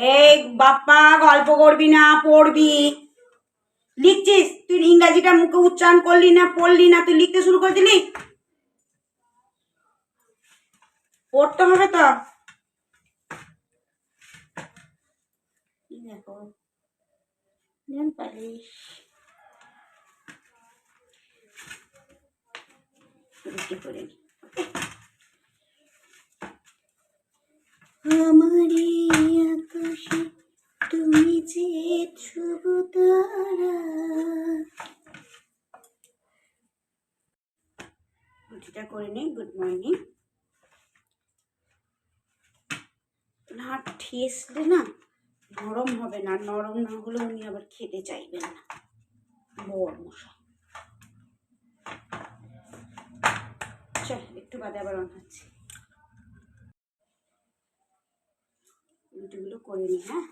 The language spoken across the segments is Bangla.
এই বাপ্পা, গল্প করবি না, পড়বি। লিখছিস? তুই ইংরাজিটা মুখে উচ্চারণ করলি না, পড়লি না, তুই লিখতে শুরু করে দিলি? পড়তে হবে তো। আমারে আকাশে তুমি যে ধ্রুব তারা রুটিটা করে মর্নিং না, ঠেসলে না নরম হবে না, নরম না হলে উনি আবার খেতে চাইবেন না। বর মশাই। চল, একটু বাদে আবার রুটিগুলো করে নিই হ্যাঁ?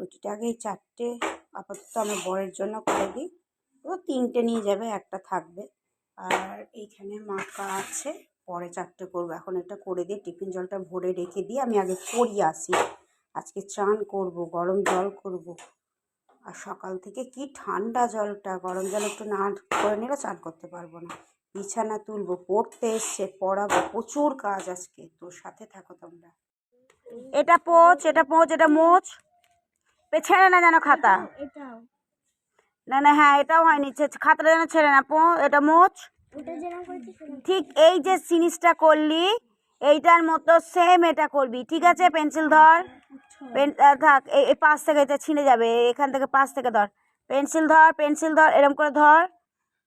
রুটিটা আগে এই চারটে, আপাতত আমার বরের জন্য করে দিই। ও তিনটে নিয়ে যাবে, একটা থাকবে। আর এইখানে মাখা আছে, পরে চারটে করব। এখন এটা করে দিয়ে টিফিন জলটা ভরে রেখে দিয়ে আমি আগে করি আসি। আজকে চান করব, গরম জল করব। আর সকাল থেকে কি ঠান্ডা জলটা, গরম জল একটু না করে নিলে চান করতে পারব না। বিছানা তুলবো, পড়তে এসছে, পড়াবো, প্রচুর কাজ আজকে। তোর সাথে থাকো তোমরা। এটা পোচ এটা পোচ, এটা মোচ। ছেড়ে না যেন খাতা। না না হ্যাঁ এটাও হয়নি। খাতাটা যেন ছেড়ে না পো এটা মোচ। ঠিক এই যে জিনিসটা করলি এইটার মতো সেম এটা করবি। ঠিক আছে পেন্সিল ধর। থাক এই পাশ থেকে এটা ছিঁড়ে যাবে এখান থেকে পাশ থেকে ধর। পেন্সিল ধর পেন্সিল ধর এরম করে ধর।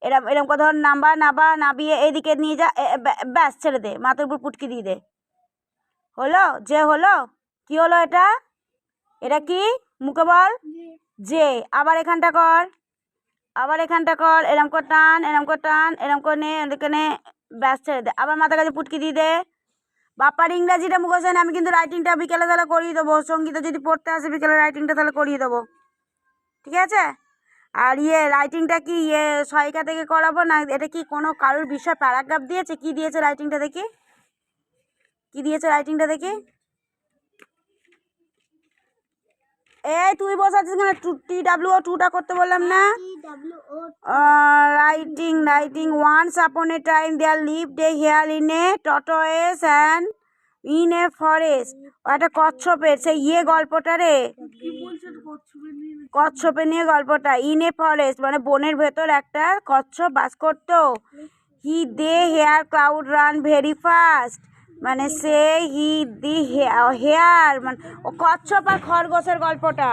এরম এরম করে ধর নাম্বা নাবা নাবিয়ে এইদিকে নিয়ে যা ব্যাস ছেড়ে দে। মাথার উপর পুটকি দিয়ে দে। হলো? যে হলো? কি হলো এটা? এটা কি? মুখে বল। যে আবার এখানটা কর। আবার এখানটা কর। এরম কর টান এরম কর টান এরম করে নে এদিকে নে ব্যাস ছেড়ে দে। আবার মাথা কাছে পুটকি দিয়ে দে। বাপ্পার ইংরাজিটা না আমি কিন্তু রাইটিংটা বিকেলে তাহলে করিয়ে দেবো। সঙ্গীতে যদি পড়তে আসে বিকেলে রাইটিংটা তাহলে করিয়ে দেবো। ঠিক আছে? আর ইয়ে রাইটিংটা কি ইয়ে সহায়িকা থেকে করাবো না? এটা কি কোনো কারোর বিষয় প্যারাগ্রাফ দিয়েছে? কি দিয়েছে রাইটিংটা দেখি? কি দিয়েছে রাইটিংটা দেখি? এই তুই বসে আছিস কেন? টু টি ডাব্লিউ ও টুটা করতে বললাম না? টি writing writing once upon a time there lived hare in a tortoise and in a forest একটা কচ্ছপের সেই ইয়ে গল্পটা রে। কচ্ছপের নিয়ে? গল্পটা। ইন এ ফরেস্ট মানে বনের ভেতর একটা কচ্ছপ বাস করতো। He the hare could run very fast মানে সে হি দি হেয়ার মানে কচ্ছপ আর খরগোশের গল্পটা।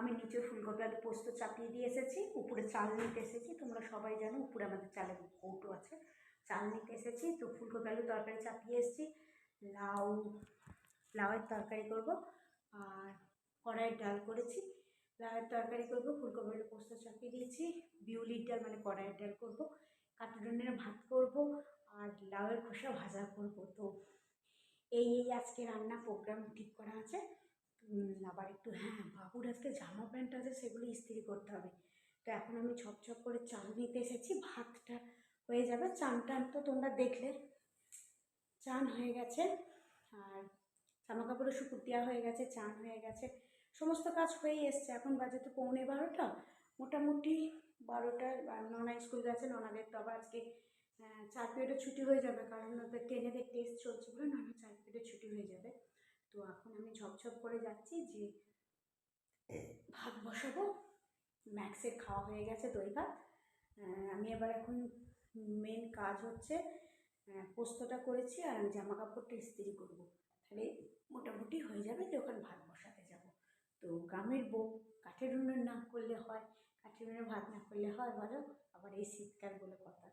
আমি নিচে ফুলকপি আলু পোস্ত চাপিয়ে দিয়ে এসেছি, উপরে চাল নিতে এসেছি, তোমরা সবাই জানো উপরে আমাদের চালের কৌটো আছে, চাল নিতে এসেছি, তো ফুলকপি আলু তরকারি চাপিয়ে এসেছি, লাউ, লাউয়ের তরকারি করব, আর কড়াইয়ের ডাল করেছি, লাউয়ের তরকারি করব, ফুলকপি আলু পোস্ত চাপিয়ে দিয়েছি, বিউলির ডাল মানে কড়াইয়ের ডাল করব কাঠুরনের ভাত করব, আর লাউয়ের খোসা ভাজা করব, তো এই এই আজকে রান্না প্রোগ্রাম ঠিক করা আছে। আবার একটু হ্যাঁ বাবুর আজকে জামা প্যান্ট আছে সেগুলো ইস্ত্রি করতে হবে। তো এখন আমি ছপ করে চাল নিতে এসেছি, ভাতটা হয়ে যাবে। চান টান তো তোমরা দেখলে। চান হয়ে গেছে, আর জামা কাপড়ও শুকুর দেওয়া হয়ে গেছে, চান হয়ে গেছে। সমস্ত কাজ হয়েই এসছে। এখন বাজে তো পৌনে বারোটা। মোটামুটি বারোটার ননা স্কুল গেছে, ননাদের তো আবার আজকে চার পিরিয়ডে ছুটি হয়ে যাবে। কারণ ওদের টেনেদের টেস্ট চলছে বলে ননা চার পিরিয়ডে ছুটি হয়ে যাবে। ঝপঝপ করে যাচ্ছি যে ভাত বসাবো, ম্যাক্সের খাওয়া হয়ে গেছে দই ভাত। আমি এবার এখন মেন কাজ হচ্ছে পোস্তটা করেছি আর আমি জামা কাপড়টা ইস্ত্রি করব। তাহলে মোটামুটি হয়ে যাবে যে ওখানে ভাত বসাতে যাব। তো গ্রামের বউ, কাঠের উনুন না করলে হয়, কাঠের উনুনে ভাত না করলে হয়, বলো? আবার এই শীতকাল বলে কথা।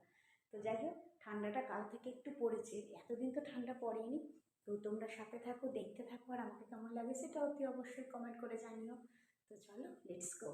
তো যাই হোক, ঠান্ডাটা কাল থেকে একটু পড়েছে, এতদিন তো ঠান্ডা পড়েনি। তো তোমরা সাথে থাকো, দেখতে থাকো আর আমাকে কেমন লাগে সেটাও অতি অবশ্যই কমেন্ট করে জানিও। তো চলো লেটস গো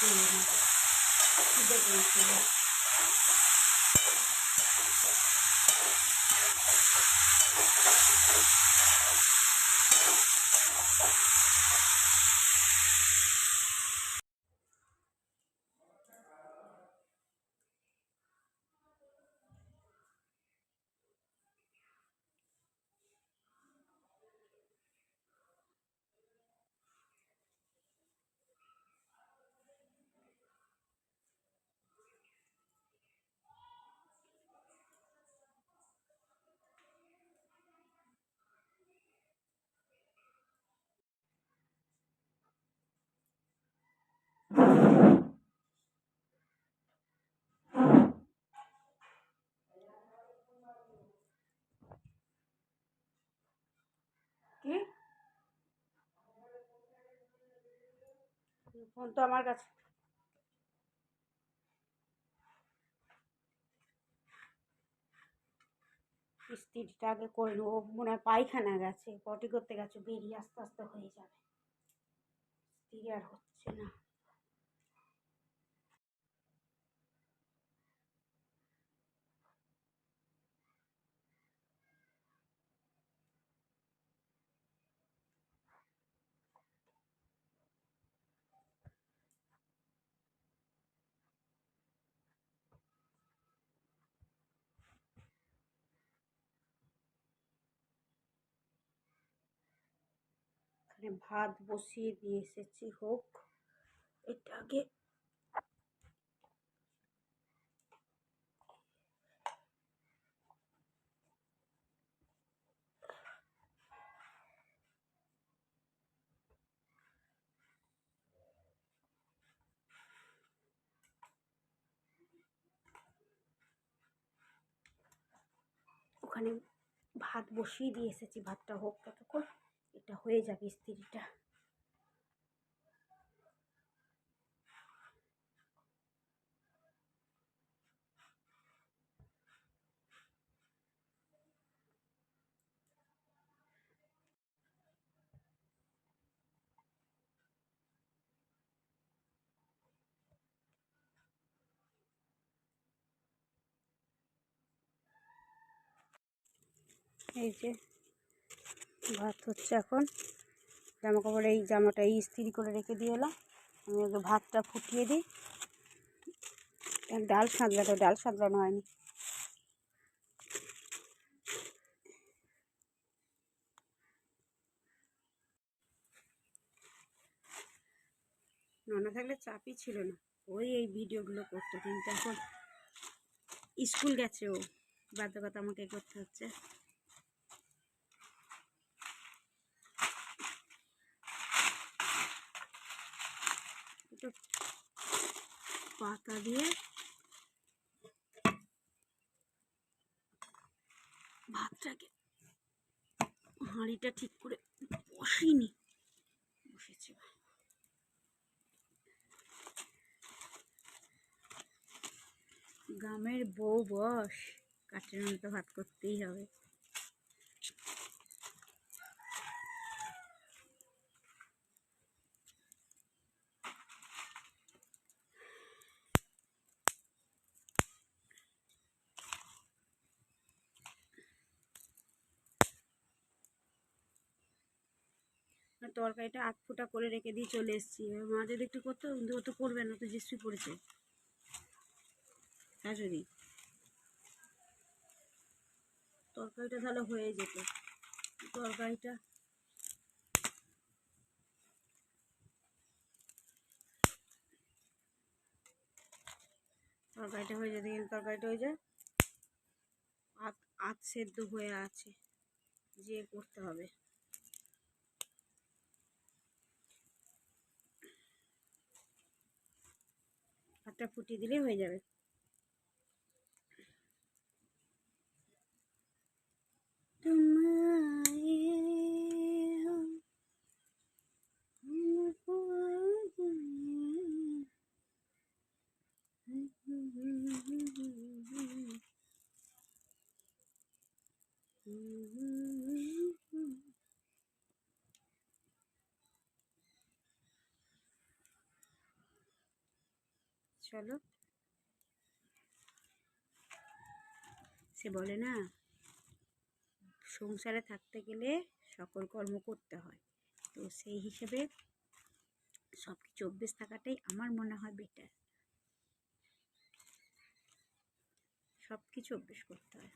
все видно. И. কি? ফোন তো আমার কাছে। স্ত্রীটা আগে করে নেব, মনে হয় পায়খানা গেছে পটি করতে গেছে, বেরিয়ে আস্তে আস্তে হয়ে যাবে। স্ত্রী আর হচ্ছে না। এখানে ভাত বসিয়ে দিয়ে এসেছি, হোক। এটা আগে ওখানে ভাত বসিয়ে দিয়ে এসেছি, ভাতটা হোক ততক্ষণ। এটা হয়ে যাবে স্ত্রীটা। এই যে ভাত হচ্ছে এখন। জামা কাপড় এই জামাটা এই ইস্ত্রি করে রেখে দিয়ে এলাম। আমি ওকে ভাতটা ফুটিয়ে দিই। ডাল সাঁতলাটা ডাল সাঁতলানো হয়নি। নানা থাকলে চাপই ছিল না। ওই এই ভিডিওগুলো করতো কিন্তু এখন স্কুল গেছে ও। বাধ্যকতা আমাকে করতে হচ্ছে। একটু পাতা দিয়ে ভাতটাকে হাঁড়িটা ঠিক করে বসিনি, বসেছি গ্রামের বউ বস, কাঠের মতো ভাত করতেই হবে। তরকারিটা আধ ফুটা করে রেখে দিয়ে চলে এসেছি। এবার মা যদি একটু করতো ও তো করবে না, তো জিসি পড়েছে। হ্যাঁ যদি। তরকারিটা তাহলে হয়ে যেত। তরকারিটা তরকারিটা হয়ে যেতে, কিন্তু তরকারিটা হয়ে যায় আধ সেদ্ধ হয়ে আছে। যে করতে হবে। দুধটা ফুটিয়ে দিলে হয়ে যাবে। তোমার বলে না? সংসারে থাকতে গেলে সকল কর্ম করতে হয়। তো সেই হিসেবে সব কিছু অভ্যেস থাকাটাই আমার মনে হয় বেটার সব কিছু অভ্যেস করতে হয়।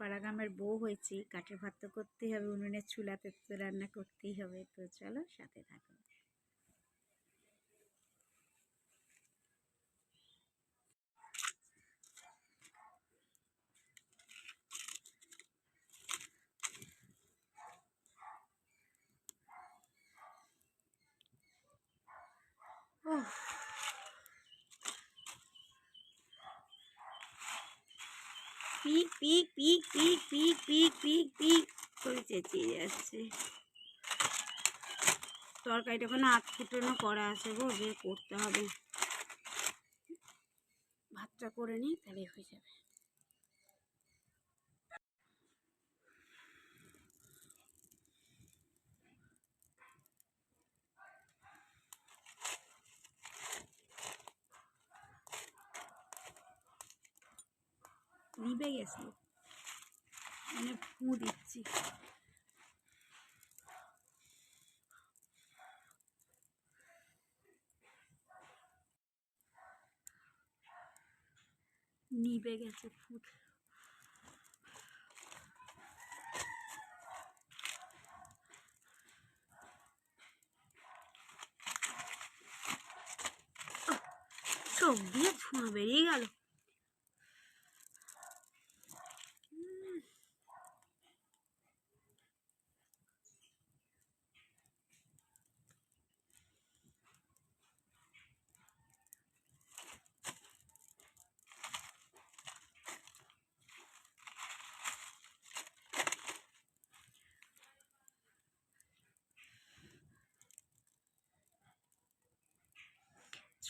পাড়াগ্রামের বউ হয়েছি, কাঠের ভাত তো করতেই হবে, উনুনের চুলাতে তো রান্না করতেই হবে। তো চলো সাথে থাকো। পিক পিক পিক পিক পিক পিক পিক পিক করে চেঁচিয়ে যাচ্ছে। তরকারিটা কোনো আট ফুটানো করা আছে গো, যে করতে হবে। ভাতটা করে নিই, তাহলে হয়ে যাবে। নিবে গেছে। মানে ফু দিচ্ছি। নিবে গেছে ফুট চোখ দিয়ে ধোঁয়া বেরিয়ে গেল।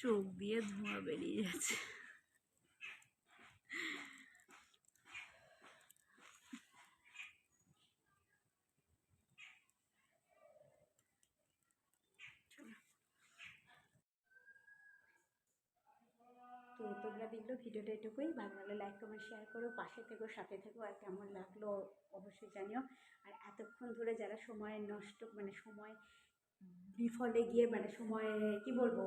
চোখ দিয়ে ধোঁয়া বেরিয়ে যাচ্ছে। তো তোমরা দেখল ভিডিওটা এটুকুই। ভালো লাগলে লাইক কমেন্ট শেয়ার করো, পাশে থেকো, সাথে থেকো, আর কেমন লাগল অবশ্যই জানিও। আর এতক্ষণ ধরে যারা সময় নষ্ট মানে সময় বিফলে গিয়ে মানে সময়, কি বলব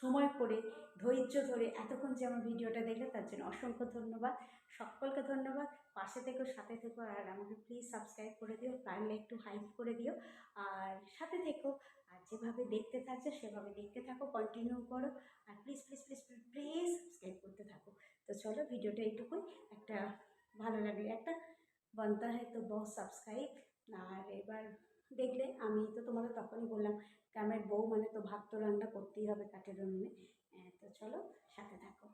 সময় করে ধৈর্য ধরে এতক্ষণ যে আমার ভিডিওটা দেখলে তার জন্য অসংখ্য ধন্যবাদ। সকলকে ধন্যবাদ। পাশে থেকো, সাথে থেকো, আর আমাকে প্লিজ সাবস্ক্রাইব করে দিও, পারলে একটু হাইপ করে দিও। আর সাথে থেকো, আর যেভাবে দেখতে থাকছো সেভাবে দেখতে থাকো কন্টিনিউ করো। আর please please please please please subscribe করতে থাকো। তো চলো ভিডিওটা এইটুকুই। একটা ভালো লাগলে একটা বানতা হয় তো বহু সাবস্ক্রাইব আর এবার দেখলে আমি তো তোমাদের তখনই বললাম, গ্রামের বউ মানে তো ভাত তো রান্না করতেই হবে কাঠের উনুনে। তো চলো সাথে থাকো।